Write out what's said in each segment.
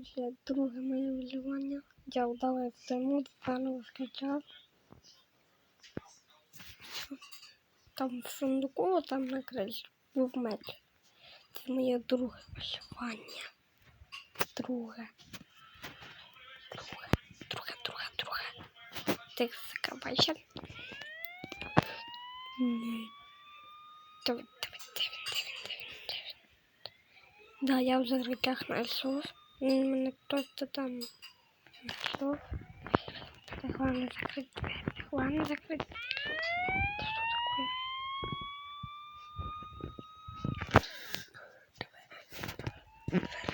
Отже, друге моє виживання. Я вдала тему, заново скачав. Там в сундуку, там на криші був меч. Це моє друге виживання. Друге. Друге, друге, друге, друге. Ти закривайся. Ні. Давай. Да, я вже в руках знайшов. Він мене просто там знайшов. Так, ладно, закрыть дверь. Так, ладно, закрыть. Это что такое? Вот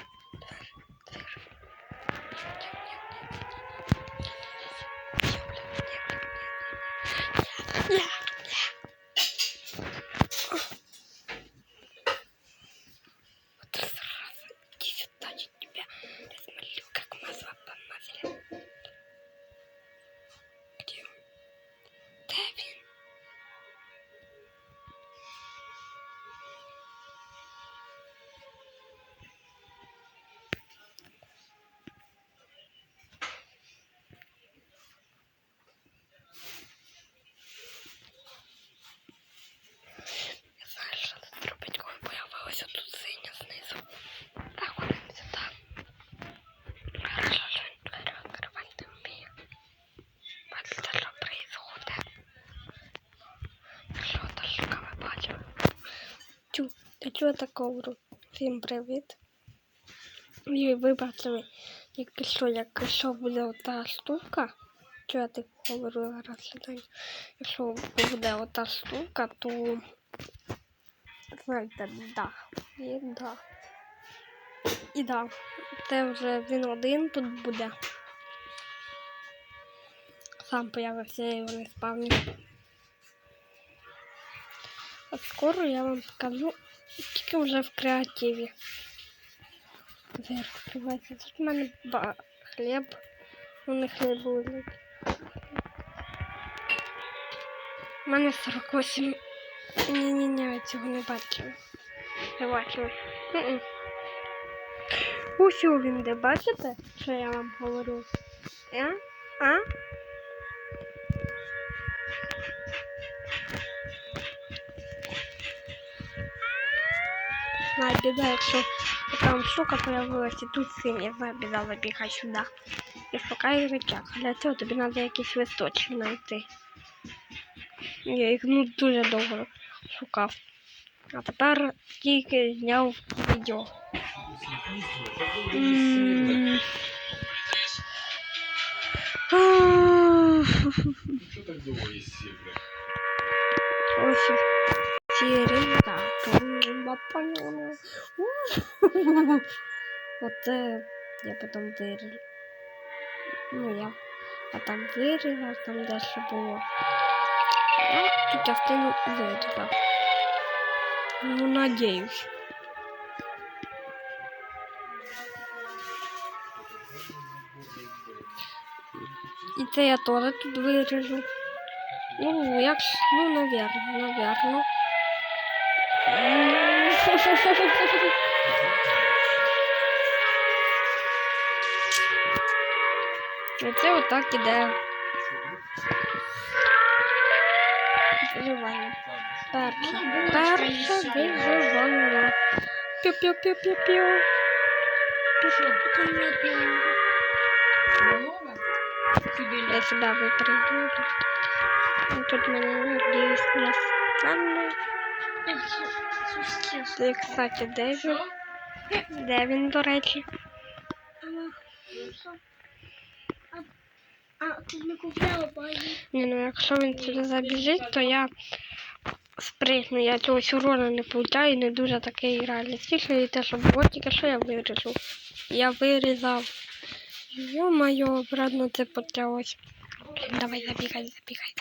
Я чого? Всім привіт. І ви бачили, як що, як буде ота штука. Що я так говорю зараз сюди? Якщо буде ота штука, то знаєте, да. І да. І да. Це вже він один тут буде. Сам появився, я його не спавню. А скоро я вам покажу, тільки вже в креативі. Зараз відкривається. Тут в мене ба- хліб. Ну не хліб лежить. У мене 48. Ні-ні-ні, цього не бачила. Не бачила. М-м. Він де, бачите, що я вам говорю? А? А? Знаю, біда, якщо там штука появилась, і тут синя, знаю, біда, забігай сюди. І шукай рычаг. Для цього тобі треба якісь листочки знайти. Я їх ну дуже довго шукав. А тепер тільки зняв відео. Що так довго їсти, бля? Ось сіренька. Поняла. Оце я потім виріжу. Ну я. А там вирізав, там дещо було. Я цю частину вирізав. Ну, надіюсь. І це я теж тут виріжу. Ну, як ж, ну, наверно, наверно. Оце отак іде виживання. Перше. Перше виживання. Пю-пю-пю-пю-пю. Я сюди випрыгну. Ну, Тут мене надіюсь не стане. Це, кстати, де він? Де він, до речі? А тут не купляла базі. Ні, ну якщо він сюди забіжить, то я спригну. Я чогось урона не получаю не дуже такий реалістичний. І те, що було, тільки що я виріжу. Я вирізав. Йо-моє, обратно це почалось. Давай, забігай, забігай,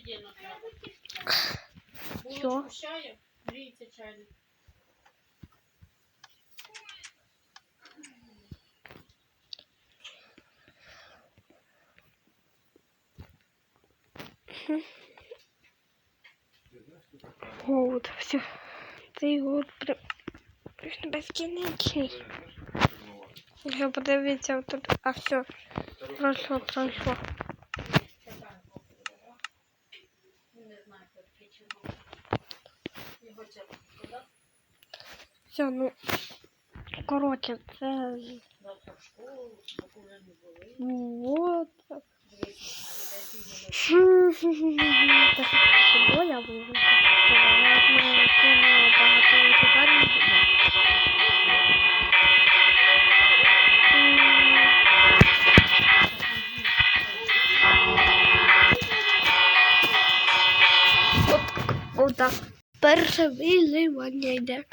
Складайте дільно. Що? Булочку з чаєм, гріється чайник. Голод, все. Цей голод при... Він безкінечний. Вже подивіться тут. А все. Пройшло, пройшло. Все, ну. Коротше, це. Вот. Я буду. отак. Перше виливання йде.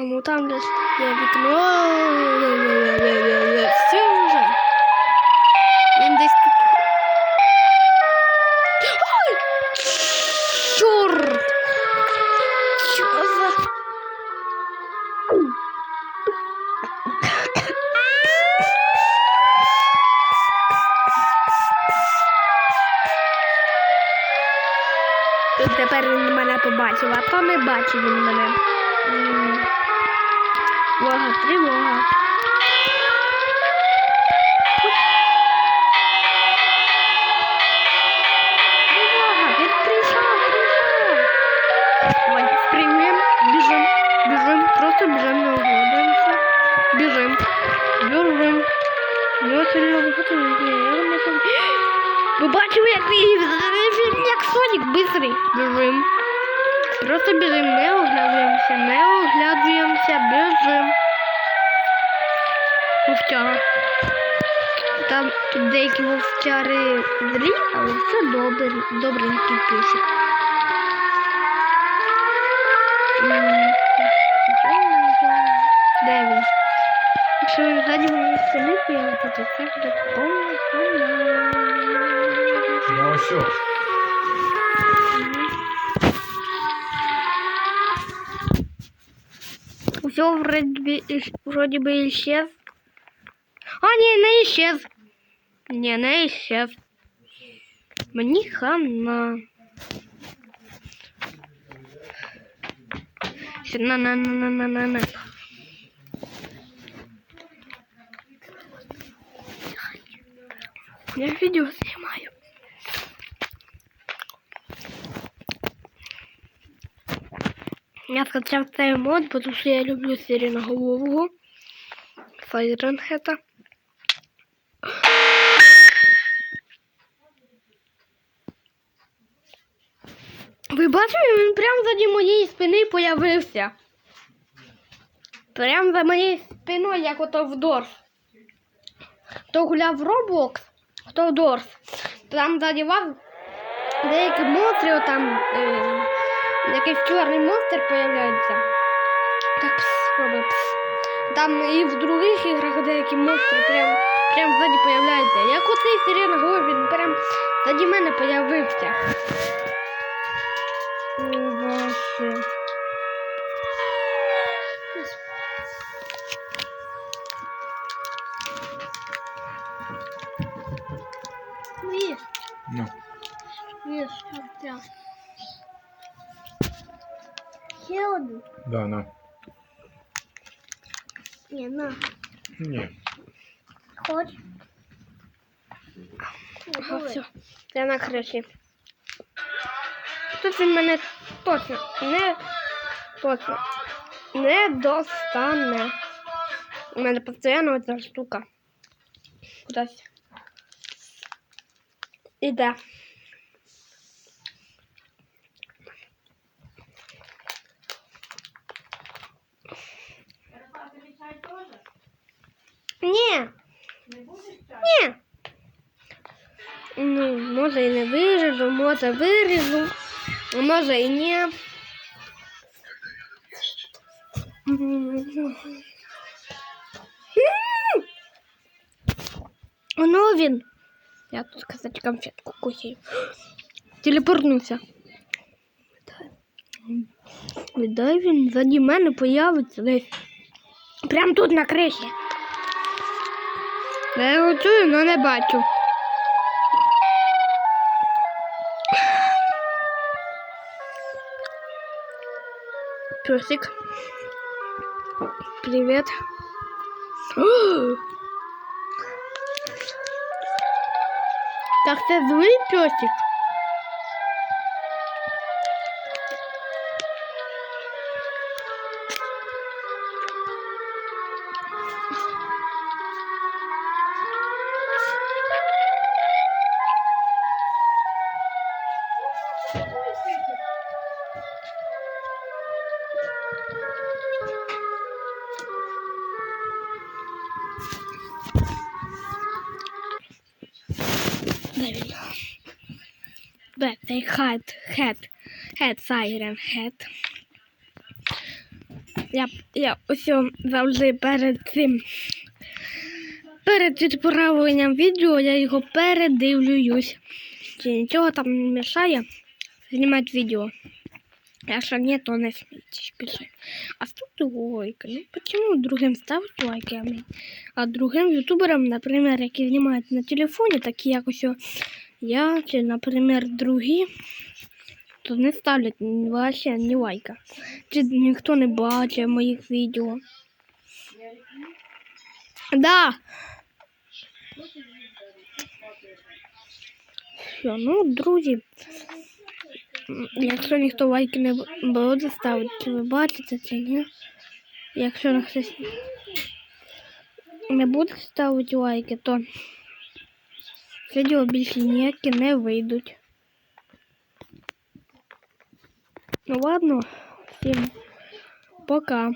Ну там десь є вікно. Все вже. Він десь. Ой! Чорт! Що за... Тепер він мене побачив, а то не бачив він мене. Вага, тривога. Тривога, він прийшов, прийшов. Давай, спрыгнем, бежим, бежим, просто бежим, не угодимся. Бежим, бежим. Я сильно вихотую, я не помню. Ви бачили, як він, як Сонік, бистрий. Бежим. Просто біжим, не оглядуємося, не оглядуємося, біжим. Вовчара. Там тут деякі вовчари злі, але все добре, добренький пишуть. Де він? Якщо він ззаді самі появиться, то це буде повна хана. Ну ось. Все вроде, вроде бы исчез. А, не, не исчез. Не, не исчез. Мені хана. на на на на на на на Я видео снимаю. Я скачав цей мод, тому що я люблю сиреноголового. Файренхета. Ви бачили, він прямо заді моєї спини появився. Прямо за моєю спиною, як ото в Дорс. Хто гуляв в Roblox, хто в Дорс. Там заді вас деякі монстри, отам е, якийсь чорний монстр появляється. Так пс, робить пс. Там і в других іграх деякі монстри прям, прям ззаді появляються. Як оцей сирена він прям ззаді мене появився. Да, на. Не, на. Ні. Хочешь? Ага, все. Я на криші. Тут він мене точно не точно не достане. У мене постійно ця штука. Кудись. Іде. Ярослав, тобі чай теж? Ні, Не будеш чай? ні. Ну, може і не виріжу, може виріжу, а може і ні. Оно він. Я тут, кстати, конфетку кусаю. Телепортнувся. Дай він заді мене появиться десь. Прям тут на криші. Я його чую, але не бачу. Песик. Привет. Так ты злый песик. Цей хет, хет, хет, сайрен, хет. Я, я ось завжди перед цим, перед відправленням відео я його передивлююсь. Чи нічого там не мішає знімати відео. Якщо ні, то не смійтесь більше. А ставте лайки. Ну почему другим ставити лайки, а, другим ютуберам, наприклад, які знімають на телефоні, такі як ось я, чи, наприклад, другі, то не ставлять вообще ні лайка. Чи ніхто не бачить моїх відео. Да. Все, ну, друзі, якщо ніхто лайки не буде ставити, чи ви бачите, чи ні. Якщо хтось не буде ставити лайки, то відео більше ніякі не вийдуть. Ну ладно, всім пока.